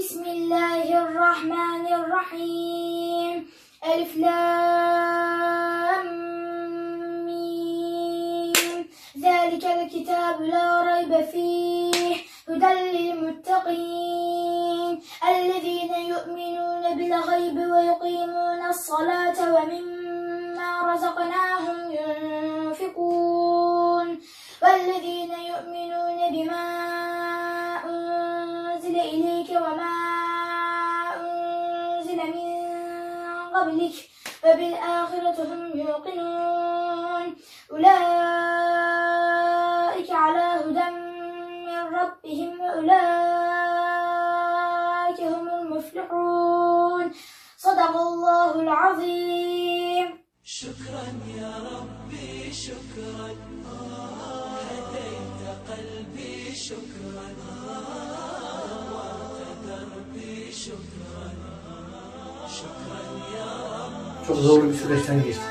بسم الله الرحمن الرحيم. ألف لام ذلك الكتاب لا ريب فيه. هدى للمتقين. الذين يؤمنون بالغيب ويقيمون الصلاة ومما رزقناهم ينفقون. من قبلك وبالآخرة هم يوقنون. أولئك على هدى من ربهم وأولئك هم المفلحون. صدق الله العظيم. شكرا يا ربي شكرا. هديت قلبي شكرا. نورت دربي شكرا. Çok zorlu bir süreçten geçtik.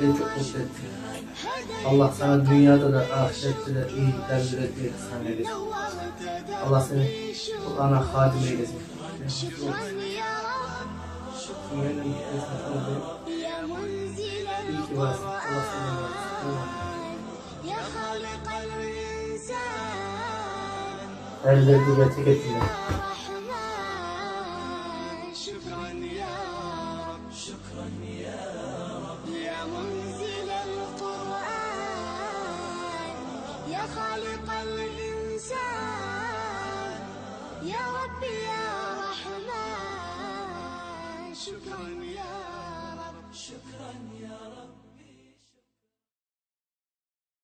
Beni çok mutlu etti. Allah sana dünyada da ahirette de iyi iyilikler üretmeyi ihsan eylesin. Allah seni Kur'an'a hadim eylesin. İyi ki varsın. Allah sana emanet olsun. Elleri üretik ettiler. رب شكرا يا رب. يا منزل القرآن يا خالق الإنسان يا رب يا رحمن. شكرا يا رب. شكرا يا رب.